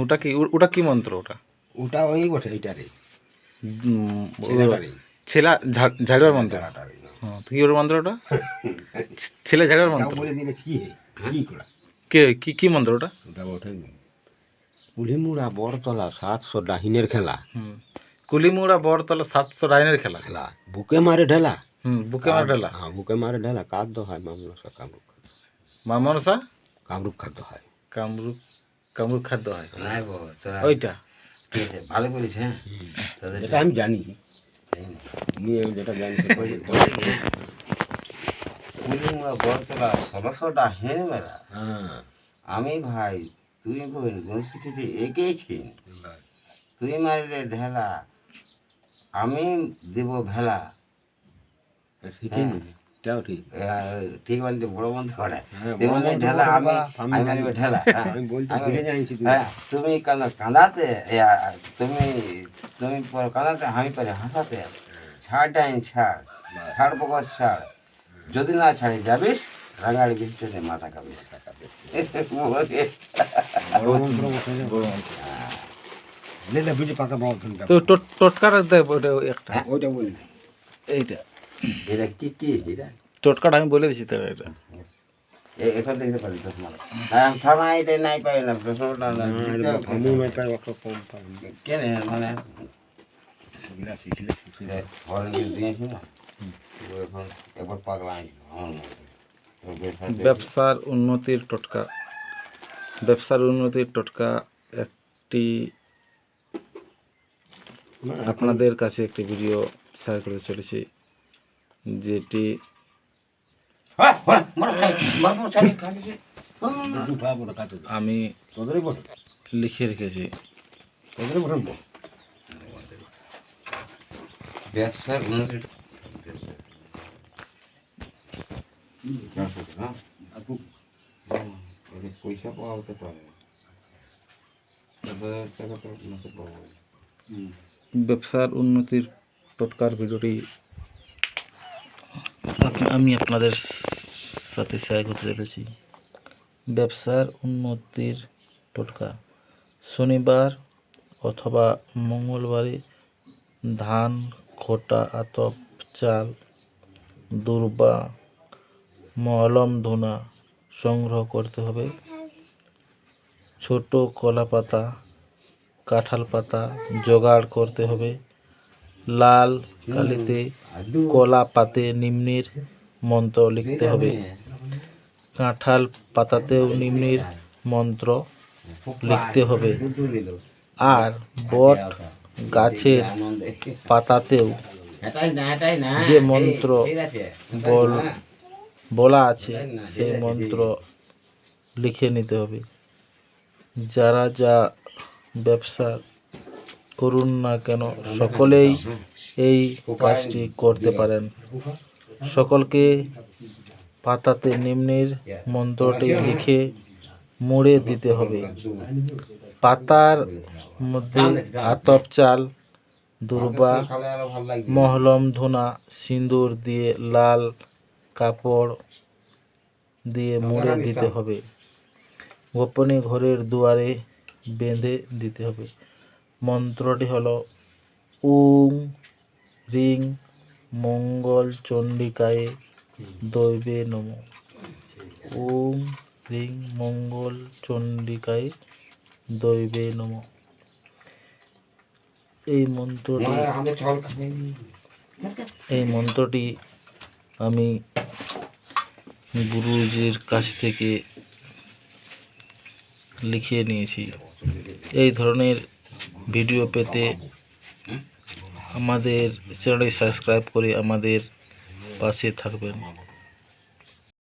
ওটা কি ওটা কি মন্ত্র ওটা? ওটা ওই বটে এইটারে ছেলা ঝা- ঝাড়বার মন্ত্র। হ্যাঁ, কি ওর মন্ত্র ওটা? ছেলে ঝাড়বার মন্ত্র? বলে দিলে কি কি কে মন্ত্র ওটা? পুলিমুড়া বড়তলা সাতশো ডাহিনের খেলা। হুম। কুলিমুড়া বড়তলা সাতশো ডাইনের খেলা? খেলা। বুকে মারে ঢেলা। হুম বুকে মারে ঢেলা। হ্যাঁ বুকে মারে ঢেলা কাদ্য হয় মামলসা কামরূপ খাদ্য। মা মনসা কামরূপ খাদ্য হয়। কামরূপ কামরূপ খাদ্য হয় নাই বাবা তোরা ওইটা? ঠিক আছে ভালো করিস হ্যাঁ। তোদের এটা আমি জানি। নিয়ে যেটা জানি। ষোলোশোটা হেন মেলা হ্যাঁ আমি ভাই তুই একেই খিন তুই মারলে ঢেলা আমি দেব ভেলা। এটাও ঠিক বড় বন্ধু হ্যাঁ, বড় বলতে আমি আমি আমি হ্যাঁ আমি। হ্যাঁ তুমি। কেন কাঁদাতে তুমি তুমি পর কাঁদাতে আমি পারে হাসাতে। ছাড় ডাইন ছাড় ছাড় বকর ছাড়। যদি না ছাড়ে যাবিস রাঙাড়ি বৃষ্টিতে মাথা কাবিস তো টো- টোটকাটা দে ওটা একটা। ওইটা বলি। এইটা। এটা কি কি এটা টোটকাটা আমি বলে দিচ্ছি তোরা এটা। এখন দেখতে পারি তো তোমার হ্যাঁ থানা এটা নাই পাই না প্রশ্নটা আমি নাই পাই অত কম পাই কেন মানে? ব্যবসার উন্নতির টোটকা। ব্যবসার উন্নতির টোটকা একটি আপনাদের কাছে একটি ভিডিও শেয়ার করতে চলেছি। যেটি হ্যাঁ, হ্যাঁ, আমি লিখে রেখেছি। ব্যবসার পয়সা পাওয়া হতে পারে। ব্যবসার উন্নতির টোটকার ভিডিওটি আমি আপনাদের সাথে শেয়ার করতে চলেছি। ব্যবসার উন্নতির টোটকা। শনিবার অথবা মঙ্গলবারে ধান, খোটা, আতপ, চাল, দুর্বা, মলম, ধুনা সংগ্রহ করতে হবে। ছোট কলা পাতা কাঁঠাল পাতা জোগাড় করতে হবে। লাল কালিতে কলা পাতে নিম্নের মন্ত্র লিখতে হবে। কাঁঠাল পাতাতেও নিম্নের মন্ত্র লিখতে হবে। আর বট গাছের পাতাতেও যে মন্ত্র বল বলা আছে সেই মন্ত্র লিখে নিতে হবে। যারা যা ব্যবসা করুন না কেন, সকলেই এই কাজটি করতে পারেন। সকলকে পাতাতে নিম্নের মন্ত্রটি লিখে মুড়ে দিতে হবে। পাতার মধ্যে আতপ চাল, দুর্বা, মহলম ধুনা, সিঁদুর দিয়ে লাল কাপড় দিয়ে মুড়ে দিতে হবে। গোপনে ঘরের দুয়ারে বেঁধে দিতে হবে। মন্ত্রটি হলো উং রিং মঙ্গল চণ্ডিকায় দৈবে নম। ওং রিং মঙ্গল চণ্ডিকায় দৈবে নম। এই মন্ত্রটি খাবে এই মন্ত্রটি আমি গুরুজির কাছ থেকে লিখিয়ে নিয়েছি। এই ধরনের ভিডিও পেতে আমাদের চ্যানেলটি সাবস্ক্রাইব করে আমাদের পাশে থাকবেন।